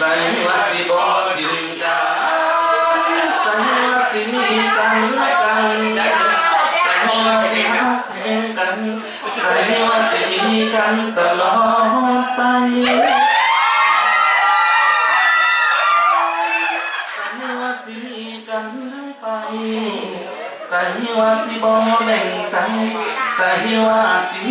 สังวาสิบอจินตาสังวาสิมีตังละกังสังวาสิฮักเองกันสังวาสิมีกันตลอดไปสังวาสิมีกันไปสังวาสิบอแบ่งสัสังวาสิ